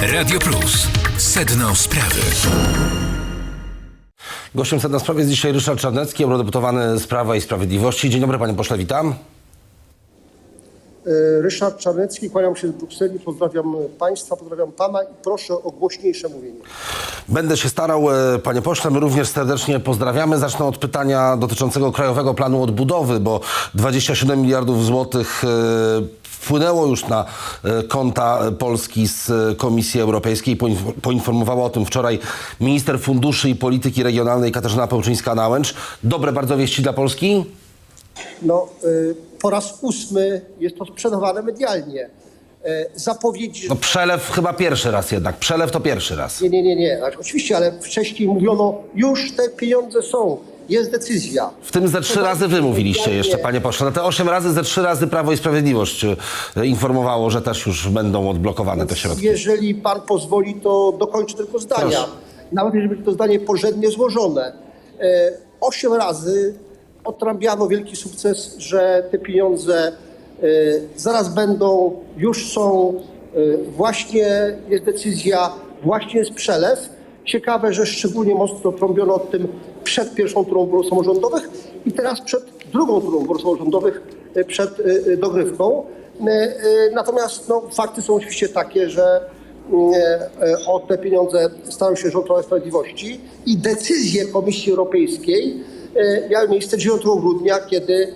Radio Plus. Sedno sprawy. Gościem sedna sprawy jest dzisiaj Ryszard Czarnecki, eurodeputowany z Prawa i Sprawiedliwości. Dzień dobry panie pośle, witam. E, Ryszard Czarnecki, kłaniam się z Brukseli, pozdrawiam Państwa, pozdrawiam Pana i proszę o głośniejsze mówienie. Będę się starał, e, panie pośle, my również serdecznie pozdrawiamy. Zacznę od pytania dotyczącego Krajowego Planu Odbudowy, bo 27 miliardów złotych e, wpłynęło już na e, konta Polski z e, Komisji Europejskiej. Poinf- Poinformowała o tym wczoraj minister funduszy i polityki regionalnej Katarzyna Pełczyńska-Nałęcz. Dobre bardzo wieści dla Polski? No, e, po raz ósmy jest to sprzedawane medialnie. Zapowiedzi, No przelew chyba pierwszy raz jednak. Przelew to pierwszy raz. nie, nie, nie, nie, oczywiście, ale wcześniej mówiono, już te pieniądze są, jest decyzja. W tym ze trzy razy wy mówiliście jeszcze, panie pośle. Na te osiem razy ze trzy razy Prawo i Sprawiedliwość e, informowało, że też już będą odblokowane te środki. Jeżeli Pan pozwoli, to dokończę tylko zdania. Proszę. Nawet jeżeli będzie to zdanie porządnie złożone. E, Osiem razy otrąbiano wielki sukces, że te pieniądze e, zaraz będą, już są, e, właśnie jest decyzja, właśnie jest przelew. Ciekawe, że szczególnie mocno trąbiono o tym przed pierwszą turą wyborów samorządowych i teraz przed drugą turą wyborów samorządowych, e, przed e, e, dogrywką. Natomiast no, fakty są oczywiście takie, że e, o te pieniądze starał się rząd Prawa Sprawiedliwości i decyzje Komisji Europejskiej miały miejsce 9 grudnia, kiedy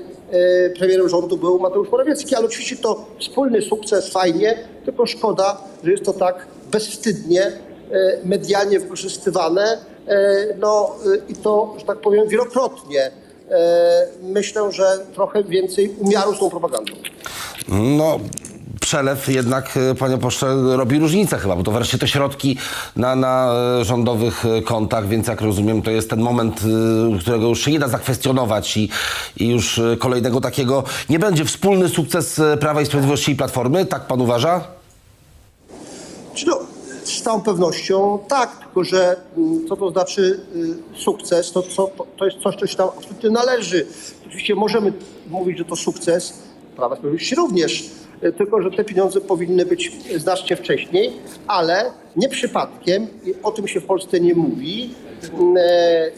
premierem rządu był Mateusz Morawiecki, ale oczywiście to wspólny sukces, fajnie, tylko szkoda, że jest to tak bezwstydnie medialnie wykorzystywane, e, no e, i to, że tak powiem, wielokrotnie. E, Myślę, że trochę więcej umiaru z tą propagandą. No, przelew jednak, e, panie pośle, robi różnicę chyba, bo to wreszcie te środki na, na e, rządowych e, kontach, więc jak rozumiem, to jest ten moment, e, którego już się nie da zakwestionować i, i już e, kolejnego takiego nie będzie. Wspólny sukces e, Prawa i Sprawiedliwości i Platformy, tak pan uważa? Z całą pewnością tak, tylko że mm, co to znaczy y, sukces, to, co, to, jest coś, co się nam absolutnie należy. Oczywiście możemy mówić, że to sukces, Prawa Sprawiedliwości również, y, tylko że te pieniądze powinny być znacznie wcześniej, ale nie przypadkiem, i o tym się w Polsce nie mówi, mm, e,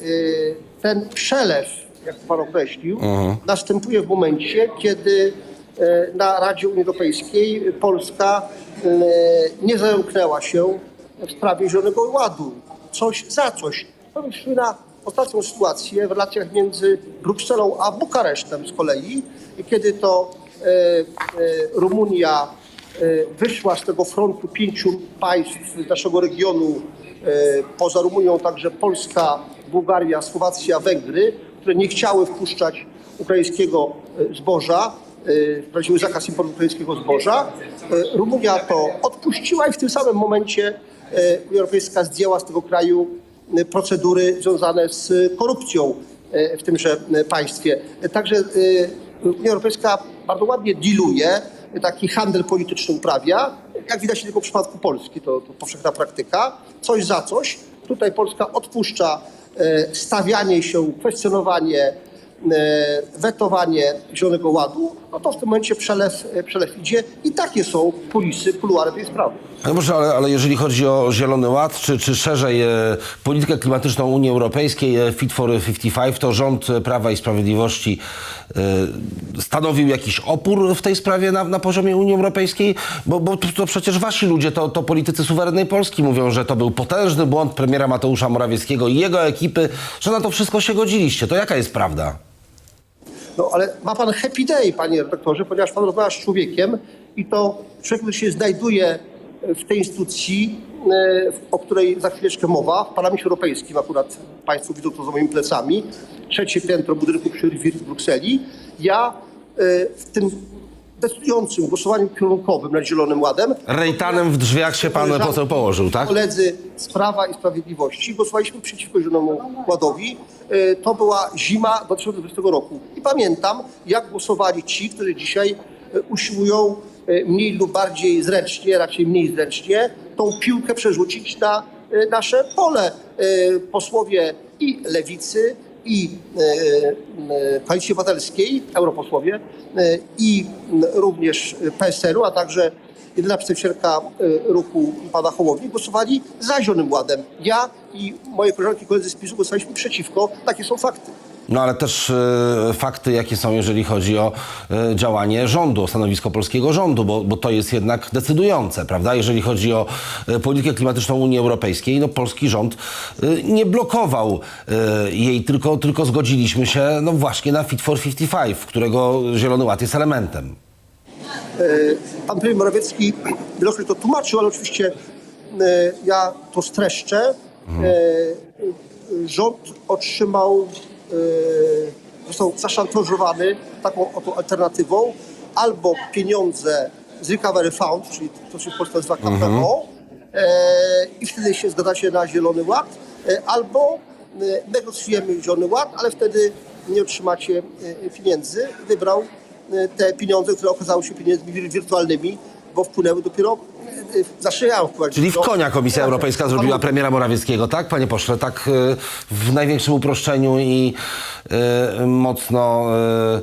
y, ten przelew, jak pan określił, następuje w momencie, kiedy e, na Radzie Unii Europejskiej Polska e, nie zająknęła się w sprawie Zielonego Ładu. Coś za coś. Mi przypomina ostatnią sytuację w relacjach między Brukselą a Bukaresztem z kolei, kiedy to e, e, Rumunia e, wyszła z tego frontu pięciu państw naszego regionu, e, poza Rumunią także Polska, Bułgaria, Słowacja, Węgry, które nie chciały wpuszczać ukraińskiego e, zboża, e, wprowadziły zakaz importu ukraińskiego zboża. E, Rumunia to odpuściła i w tym samym momencie Unia Europejska zdjęła z tego kraju procedury związane z korupcją e, w tymże państwie. Także e, Unia Europejska bardzo ładnie diluje, e, taki handel polityczny uprawia. Jak widać tylko w przypadku Polski, to, to powszechna praktyka. Coś za coś. Tutaj Polska odpuszcza stawianie się, kwestionowanie wetowanie Zielonego Ładu, no to w tym momencie przelew, przelew idzie i takie są kulisy, kuluary tej sprawy. No może, ale, ale jeżeli chodzi o Zielony Ład, czy, czy szerzej e, politykę klimatyczną Unii Europejskiej, e, Fit for 55, to rząd e, Prawa i Sprawiedliwości e, stanowił jakiś opór w tej sprawie na, na poziomie Unii Europejskiej? Bo, bo to, to przecież wasi ludzie, to, to politycy suwerennej Polski mówią, że to był potężny błąd premiera Mateusza Morawieckiego i jego ekipy, że na to wszystko się godziliście. To jaka jest prawda? No ale ma pan happy day, panie redaktorze, ponieważ pan rozmawia z człowiekiem i to człowiek, który się znajduje w tej instytucji, e, o której za chwileczkę mowa, w Parlamencie Europejskim, akurat państwo widzą to za moimi plecami, trzecie piętro budynku przy Riviera w Brukseli. Ja e, w tym decydującym głosowaniu kierunkowym nad Zielonym Ładem Rejtanem w drzwiach się pan poseł położył, tak? Koledzy z Prawa i Sprawiedliwości głosowaliśmy przeciwko Zielonemu Ładowi. E, To była zima 2020 roku. I pamiętam, jak głosowali ci, którzy dzisiaj usiłują mniej lub bardziej zręcznie, raczej mniej zręcznie, tą piłkę przerzucić na e, nasze pole. E, Posłowie i Lewicy, i e, e, Koalicji Obywatelskiej, europosłowie, e, i również PSL-u, a także jedyna przedstawicielka e, ruchu pana Hołowni, głosowali za Zielonym Ładem. Ja i moje koleżanki i koledzy z PiSu głosowaliśmy przeciwko. Takie są fakty. No ale też e, fakty, jakie są, jeżeli chodzi o e, działanie rządu, o stanowisko polskiego rządu, bo, bo to jest jednak decydujące, prawda? Jeżeli chodzi o e, politykę klimatyczną Unii Europejskiej, no polski rząd e, nie blokował e, jej, tylko, tylko zgodziliśmy się no właśnie na Fit for 55, którego Zielony Ład jest elementem. Pan premier Morawiecki wielokrotnie to tłumaczył, ale oczywiście e, ja to streszczę. E, e, Rząd otrzymał, został zaszantażowany taką oto alternatywą albo pieniądze z Recovery Fund, czyli to się w Polsce nazywa KPO, e, i wtedy się zgadzacie na Zielony Ład, e, albo e, negocjujemy Zielony Ład, ale wtedy nie otrzymacie e, pieniędzy. Wybrał e, te pieniądze, które okazały się pieniędzmi wir- wirtualnymi, bo wpłynęły dopiero, Czyli w do- konia Komisja Europejska zrobiła premiera Morawieckiego, tak, panie pośle? Tak e, w największym uproszczeniu i e, mocno e,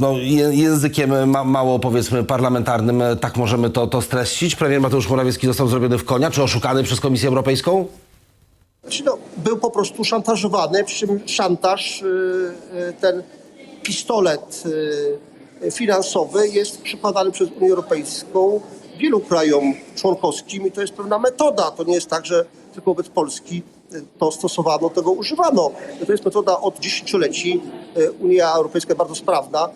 no, językiem ma, mało powiedzmy parlamentarnym, tak możemy to, to streścić. Premier Mateusz Morawiecki został zrobiony w konia, czy oszukany przez Komisję Europejską? Znaczy, no, był po prostu szantażowany, przy czym szantaż, y, y, ten pistolet finansowy jest przykładany przez Unię Europejską wielu krajom członkowskim i to jest pewna metoda. To nie jest tak, że tylko wobec Polski y, to stosowano, tego używano. To jest metoda od dziesięcioleci. Y, Unia Europejska bardzo sprawna y,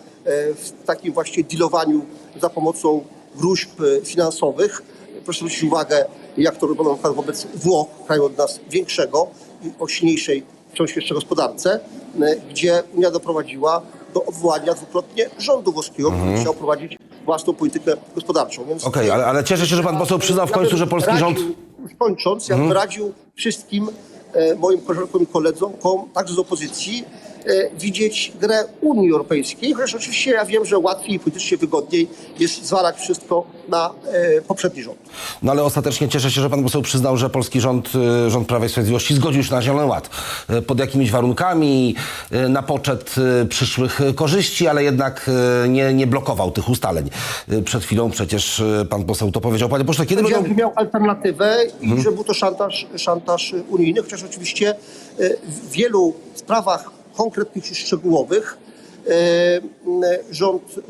w takim właśnie dealowaniu za pomocą gruźb finansowych. Proszę zwrócić uwagę, jak to robiono na przykład wobec Włoch, kraju od nas większego i o silniejszej wciąż jeszcze gospodarce, e, gdzie Unia doprowadziła do odwołania dwukrotnie rządu włoskiego, który chciał prowadzić własną politykę gospodarczą. Więc Mhm. Okej, ale, ale cieszę się, że pan poseł przyznał w ja końcu, bym że polski radził, rząd... Mhm. Już kończąc, ja bym radził wszystkim e, moim koleżankom i koledom, także z opozycji, widzieć grę Unii Europejskiej, chociaż oczywiście ja wiem, że łatwiej i politycznie wygodniej jest zwalać wszystko na e, poprzedni rząd. No ale ostatecznie cieszę się, że pan poseł przyznał, że polski rząd, y, rząd Prawa i Sprawiedliwości zgodził się na Zielony Ład. Pod jakimiś warunkami, na poczet przyszłych korzyści, ale jednak nie, nie blokował tych ustaleń. Przed chwilą przecież pan poseł to powiedział. Panie pośle, kiedy będą... miał alternatywę i Mhm. że był to szantaż, szantaż unijny, chociaż oczywiście e, w wielu sprawach konkretnych i szczegółowych e, rząd e,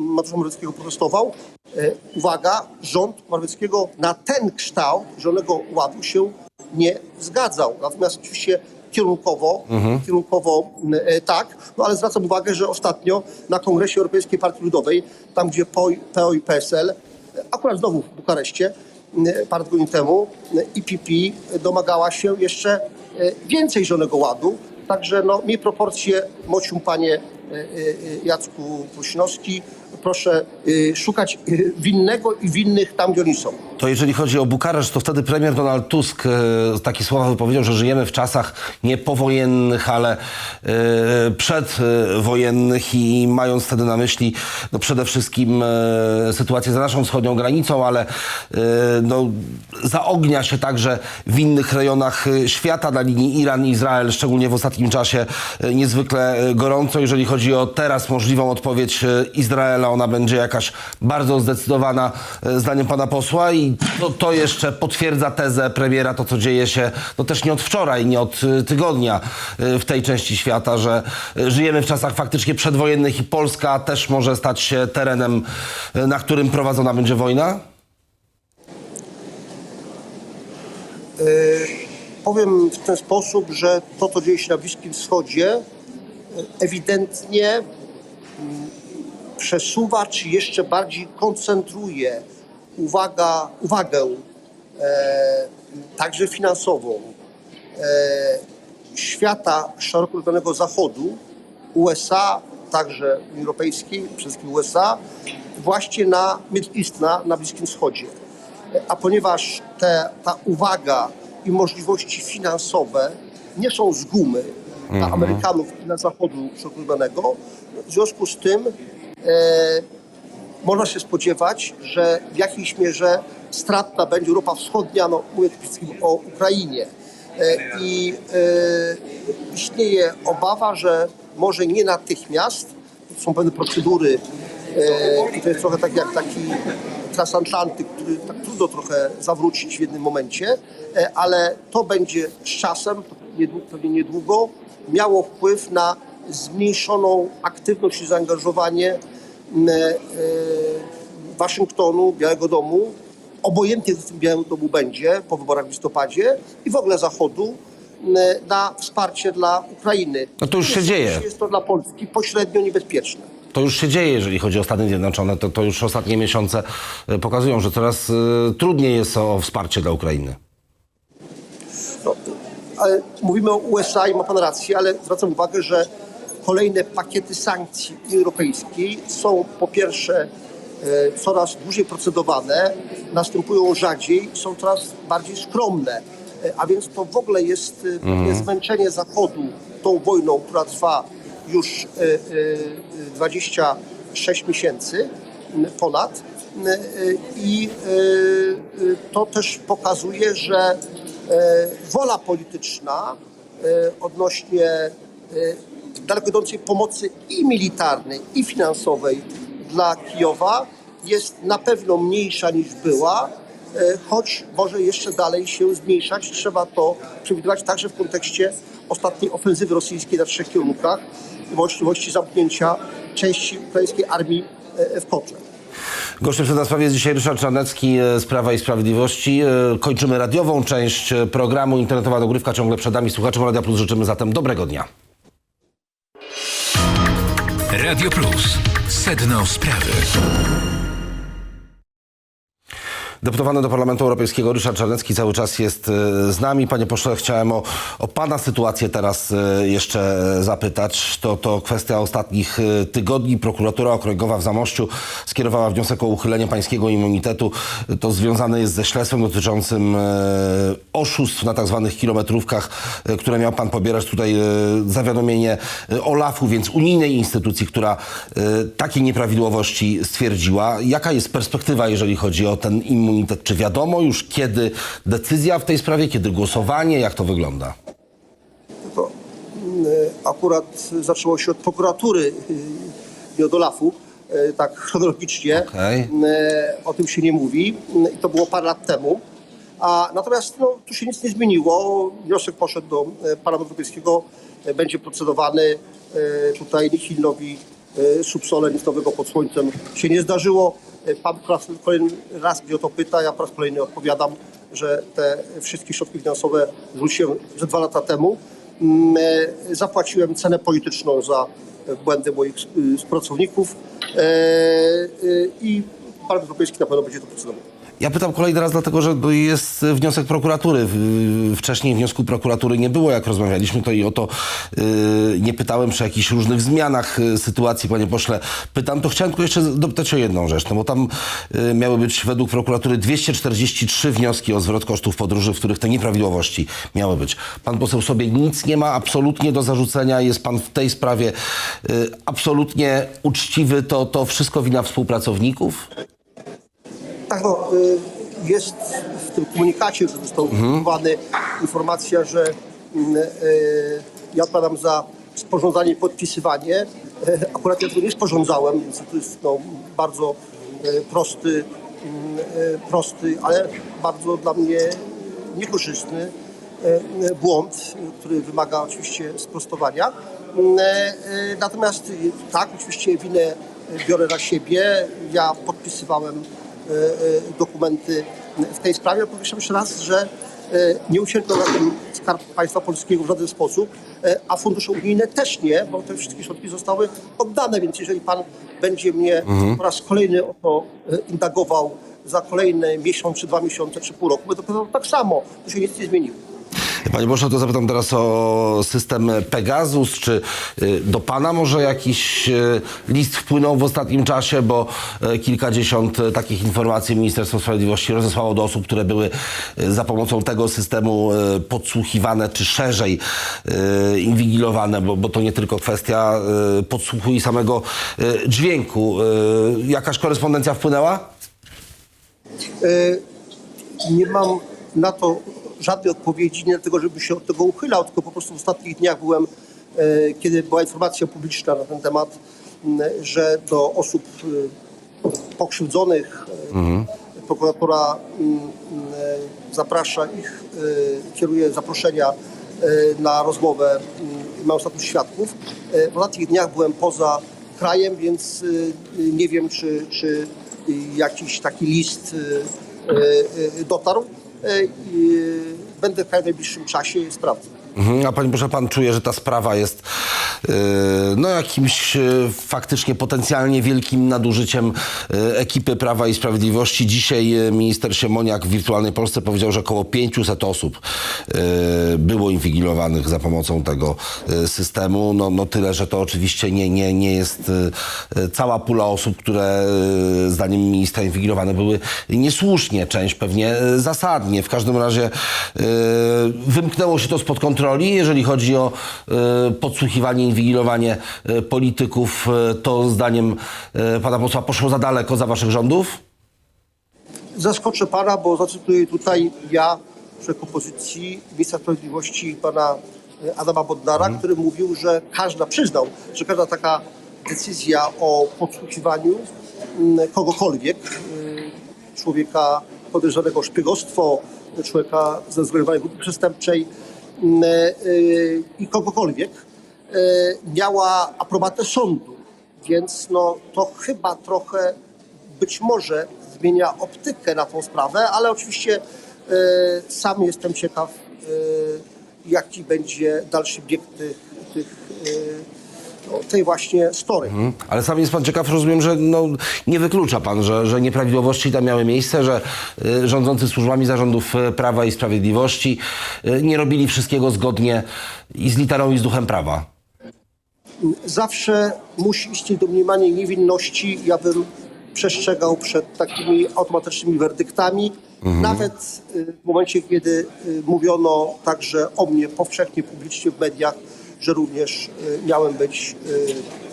Mateusza Morawieckiego protestował. E, Uwaga, rząd Morawieckiego na ten kształt Zielonego Ładu się nie zgadzał. Natomiast oczywiście kierunkowo, kierunkowo m, e, tak, no ale zwracam uwagę, że ostatnio na Kongresie Europejskiej Partii Ludowej, tam gdzie PO i- PSL akurat znowu w Bukareszcie parę tygodni temu IPP domagała się jeszcze więcej Zielonego Ładu. Także no, mi proporcje mocium panie Jacku Puśnowski. Proszę e, szukać e, winnego i winnych tam, gdzie oni są. To jeżeli chodzi o Bukareszt, to wtedy premier Donald Tusk e, takie słowa wypowiedział, że żyjemy w czasach nie powojennych, ale e, przedwojennych i mając wtedy na myśli no przede wszystkim e, sytuację za naszą wschodnią granicą, ale e, no, zaognia się także w innych rejonach e, świata na linii Iran-Izrael, szczególnie w ostatnim czasie e, niezwykle e, gorąco. Jeżeli chodzi o teraz możliwą odpowiedź e, Izraela, ona będzie jakaś bardzo zdecydowana e, zdaniem pana posła i to, to jeszcze potwierdza tezę premiera, to co dzieje się no też nie od wczoraj, nie od e, tygodnia w tej części świata, że żyjemy w czasach faktycznie przedwojennych i Polska też może stać się terenem, na którym prowadzona będzie wojna? Powiem w ten sposób, że to, co dzieje się na Bliskim Wschodzie, ewidentnie mm, przesuwa, czy jeszcze bardziej koncentruje uwaga, uwagę e, także finansową e, świata szeroko rozumianego Zachodu, USA, także Unii Europejskiej, przede wszystkim USA, właśnie na Middle na, na Bliskim Wschodzie. A ponieważ te, ta uwaga i możliwości finansowe nie są z gumy dla Amerykanów i dla Zachodu rozumianego, w związku z tym e, można się spodziewać, że w jakiejś mierze stratna będzie Europa Wschodnia, no mówię przede wszystkim o Ukrainie. E, I e, istnieje obawa, że może nie natychmiast, są pewne procedury E, I to jest trochę tak jak taki transatlantyk, który tak trudno trochę zawrócić w jednym momencie, e, ale to będzie z czasem, pewnie niedługo, miało wpływ na zmniejszoną aktywność i zaangażowanie m, e, Waszyngtonu, Białego Domu, obojętnie co w tym Białym Domu będzie po wyborach w listopadzie i w ogóle Zachodu m, na wsparcie dla Ukrainy. No to już się dzieje. Jest to dla Polski pośrednio niebezpieczne. To już się dzieje, jeżeli chodzi o Stany Zjednoczone. To, to już ostatnie miesiące e, pokazują, że coraz e, trudniej jest o wsparcie dla Ukrainy. Ale mówimy o USA i ma pan rację, ale zwracam uwagę, że kolejne pakiety sankcji Europejskiej są po pierwsze e, coraz dłużej procedowane, następują rzadziej, są coraz bardziej skromne. E, A więc to w ogóle jest pewne zmęczenie Zachodu tą wojną, która trwa już e, e, 26 miesięcy ponad. I to też pokazuje, że wola polityczna e, odnośnie e, daleko idącej pomocy i militarnej, i finansowej dla Kijowa jest na pewno mniejsza niż była, e, choć może jeszcze dalej się zmniejszać. Trzeba to przewidywać także w kontekście ostatniej ofensywy rosyjskiej na trzech kierunkach i możliwości zamknięcia części ukraińskiej armii e, w kotle. Gościem przed na sprawie jest dzisiaj Ryszard Czarnecki e, z Prawa i Sprawiedliwości. E, Kończymy radiową część e, programu. Internetowa dogrywka ciągle przed nami. Słuchaczom Radia Plus życzymy zatem dobrego dnia. Radio Plus. Sedno sprawy. Deputowany do Parlamentu Europejskiego Ryszard Czarnecki cały czas jest e, z nami. Panie pośle, chciałem o, o Pana sytuację teraz e, jeszcze zapytać. To, to kwestia ostatnich e, tygodni. Prokuratura Okręgowa w Zamościu skierowała wniosek o uchylenie pańskiego immunitetu. To związane jest ze śledztwem dotyczącym oszustw na tak zwanych kilometrówkach, które miał Pan pobierać. Tutaj zawiadomienie OLAF-u, więc unijnej instytucji, która takie nieprawidłowości stwierdziła. Jaka jest perspektywa, jeżeli chodzi o ten immunitet? Czy wiadomo już, kiedy decyzja w tej sprawie, kiedy głosowanie? Jak to wygląda? To mm, akurat zaczęło się od prokuratury, y, nie od Olafu, y, tak chronologicznie. Mm, O tym się nie mówi i to było parę lat temu. A natomiast no, tu się nic nie zmieniło. Wniosek poszedł do e, Parlamentu Europejskiego, e, będzie procedowany. E, Tutaj Nihilnowi e, subsole nic nowego pod słońcem się nie zdarzyło. Pan po raz kolejny raz mnie o to pyta, ja po raz kolejny odpowiadam, że te wszystkie środki finansowe zwróciłem ze dwa lata temu. Mm, e, Zapłaciłem cenę polityczną za błędy moich e, współpracowników e, e, i Parlament Europejski na pewno będzie to procedował. Ja pytam kolejny raz, dlatego że jest wniosek prokuratury. Wcześniej wniosku prokuratury nie było, jak rozmawialiśmy, to i o to yy, nie pytałem przy jakichś różnych zmianach yy, sytuacji, panie pośle. Pytam, to chciałem tylko jeszcze dopytać o jedną rzecz, no bo tam yy, miały być według prokuratury 243 wnioski o zwrot kosztów podróży, w których te nieprawidłowości miały być. Pan poseł sobie nic nie ma absolutnie do zarzucenia, jest pan w tej sprawie absolutnie uczciwy, to, to wszystko wina współpracowników? Tak, no, y, jest w tym komunikacie, który został opublikowany, informacja, że mm, y, ja odpowiadam za sporządzanie i podpisywanie. E, Akurat ja tego nie sporządzałem, więc to jest no, bardzo prosty, prosty, ale bardzo dla mnie niekorzystny e, e, błąd, który wymaga oczywiście sprostowania. Natomiast tak, oczywiście winę biorę na siebie. Ja podpisywałem dokumenty w tej sprawie. Ale Podkreślam jeszcze raz, że e, nie ucierpiał na tym Skarb Państwa Polskiego w żaden sposób, e, a fundusze unijne też nie, bo te wszystkie środki zostały oddane, więc jeżeli Pan będzie mnie po raz kolejny o to e, indagował za kolejny miesiąc, czy dwa miesiące, czy pół roku, będę powiedział tak samo, to się nic nie zmieniło. Panie Boże, to zapytam teraz o system Pegasus. Czy y, do Pana może jakiś y, list wpłynął w ostatnim czasie, bo y, kilkadziesiąt takich informacji Ministerstwo Sprawiedliwości rozesłało do osób, które były za pomocą tego systemu podsłuchiwane, czy szerzej inwigilowane, bo, bo to nie tylko kwestia podsłuchu i samego dźwięku. Jakaś korespondencja wpłynęła? nie mam na to żadnej odpowiedzi, nie dlatego, żebym się od tego uchylał, tylko po prostu w ostatnich dniach byłem, e, kiedy była informacja publiczna na ten temat, że do osób y, pokrzywdzonych y, prokuratura mm, y, zaprasza ich, kieruje zaproszenia na rozmowę, y, mają status świadków. W ostatnich dniach byłem poza krajem, więc nie wiem, czy, czy jakiś taki list dotarł. Y, Będę w najbliższym czasie i sprawdzę. Mhm, A panie proszę, pan czuje, że ta sprawa jest no jakimś yy, faktycznie potencjalnie wielkim nadużyciem yy, ekipy Prawa i Sprawiedliwości. Dzisiaj yy, minister Siemoniak w Wirtualnej Polsce powiedział, że około 500 osób yy, było inwigilowanych za pomocą tego yy, systemu. No, no tyle, że to oczywiście nie, nie, nie jest yy, yy, cała pula osób, które yy, zdaniem ministra inwigilowane były niesłusznie, część pewnie yy, zasadnie. W każdym razie yy, wymknęło się to spod kontroli. Jeżeli chodzi o yy, podsłuchiwanie, inwigilowanie yy, polityków, yy, to zdaniem yy, pana posła poszło za daleko za waszych rządów? Zaskoczę pana, bo zacytuję tutaj ja w propozycji ministra sprawiedliwości pana e, Adama Bodnara, który mówił, że każda, przyznał, że każda taka decyzja o podsłuchiwaniu mm, kogokolwiek, człowieka podejrzanego o szpiegostwo, człowieka ze zorganizowanej grupy przestępczej mm, i kogokolwiek, miała aprobatę sądu. Więc no, to chyba trochę być może zmienia optykę na tą sprawę, ale oczywiście e, sam jestem ciekaw, e, jaki będzie dalszy bieg tych, tych, no, tej właśnie story. Ale sam jest pan ciekaw, rozumiem, że no, nie wyklucza pan, że, że nieprawidłowości tam miały miejsce, że y, rządzący służbami zarządów y, Prawa i Sprawiedliwości y, nie robili wszystkiego zgodnie i z literą i z duchem prawa. Zawsze musi istnieć domniemanie niewinności. Ja bym przestrzegał przed takimi automatycznymi werdyktami. Nawet y, w momencie, kiedy y, mówiono także o mnie powszechnie, publicznie w mediach, że również y, miałem być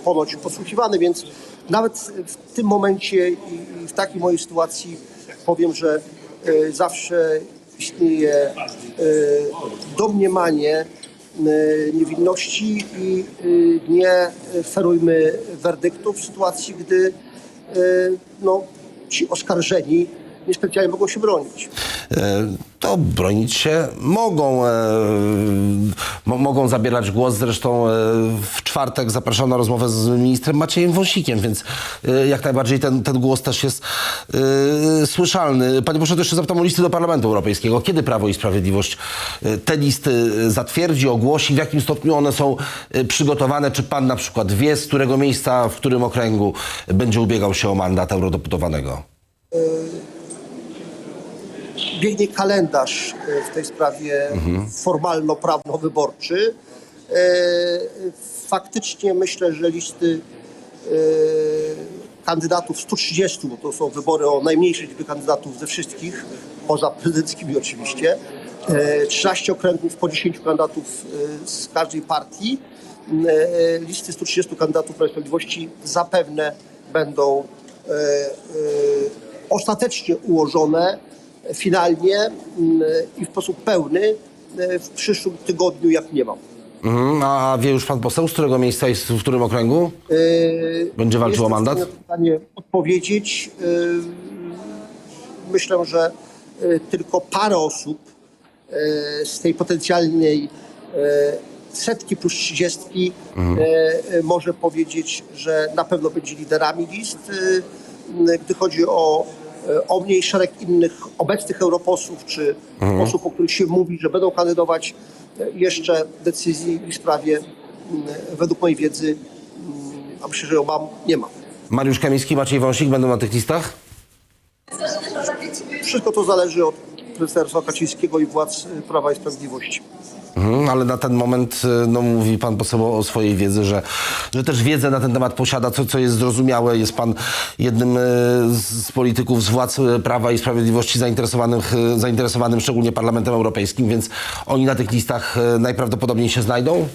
ponoć podsłuchiwany, więc nawet w tym momencie i w takiej mojej sytuacji powiem, że zawsze istnieje domniemanie niewinności i y, nie ferujmy werdyktów w sytuacji, gdy y, no, ci oskarżeni niespecjalnie mogą się bronić. E, To bronić się mogą. e, mo- Mogą zabierać głos. Zresztą e, w czwartek zapraszam na rozmowę z ministrem Maciejem Wąsikiem, więc jak najbardziej ten, ten głos też jest słyszalny. Panie to jeszcze zapytam o listy do Parlamentu Europejskiego. Kiedy Prawo i Sprawiedliwość te listy zatwierdzi, ogłosi? W jakim stopniu one są przygotowane? Czy pan na przykład wie, z którego miejsca, w którym okręgu będzie ubiegał się o mandat eurodeputowanego? Biegnie kalendarz e, w tej sprawie formalno-prawno-wyborczy. E, Faktycznie myślę, że listy e, kandydatów 130, bo to są wybory o najmniejszej liczbie kandydatów ze wszystkich, poza prezydenckimi oczywiście. E, 13 okręgów po 10 kandydatów z każdej partii. Listy 130 kandydatów Prawa Sprawiedliwości zapewne będą ostatecznie ułożone finalnie mm, i w sposób pełny e, w przyszłym tygodniu, jak nie mam. Mhm, a wie już pan poseł, z którego miejsca jest, w którym okręgu? Będzie walczył o Jestem mandat? w stanie odpowiedzieć. E, Myślę, że e, tylko parę osób e, z tej potencjalnej e, setki plus trzydziestki Mhm. e, e, może powiedzieć, że na pewno będzie liderami list. E, Gdy chodzi o, e, o mnie i szereg innych obecnych europosłów, czy Mhm. osób, o których się mówi, że będą kandydować, e, jeszcze decyzji w sprawie, według mojej wiedzy, a myślę, że ją mam, nie ma. Mariusz Kamiński, Maciej Wąsik będą na tych listach? Wszystko to zależy od Jarosława Kaczyńskiego i władz y, Prawa i Sprawiedliwości. Mhm, ale na ten moment y, no, mówi pan poseł o swojej wiedzy, że, że też wiedzę na ten temat posiada, co, co jest zrozumiałe. Jest pan jednym y, z polityków z władz y, Prawa i Sprawiedliwości zainteresowanych, zainteresowanym szczególnie Parlamentem Europejskim, więc oni na tych listach najprawdopodobniej się znajdą?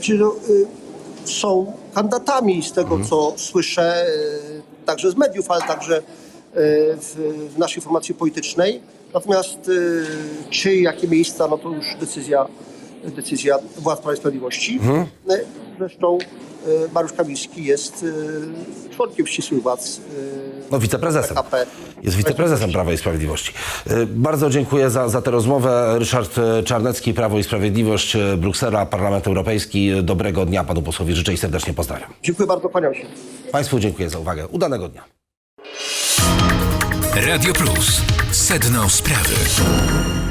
Czy no, są kandydatami z tego, co słyszę, także z mediów, ale także w, w naszej formacji politycznej. Natomiast y, czy jakie miejsca, no to już decyzja decyzja władz Prawa i Sprawiedliwości. E, Zresztą e, Mariusz Kamiński jest członkiem ścisłych władz No wiceprezesem. PKP. Jest wiceprezesem Prawa i Sprawiedliwości. Y, Bardzo dziękuję za, za tę rozmowę. Ryszard y, Czarnecki, Prawo i Sprawiedliwość, y, Bruksela, Parlament Europejski. Dobrego dnia panu posłowi życzę i serdecznie pozdrawiam. Dziękuję bardzo, kłaniam się. Państwu dziękuję za uwagę. Udanego dnia. Radio Plus. Sedno sprawy.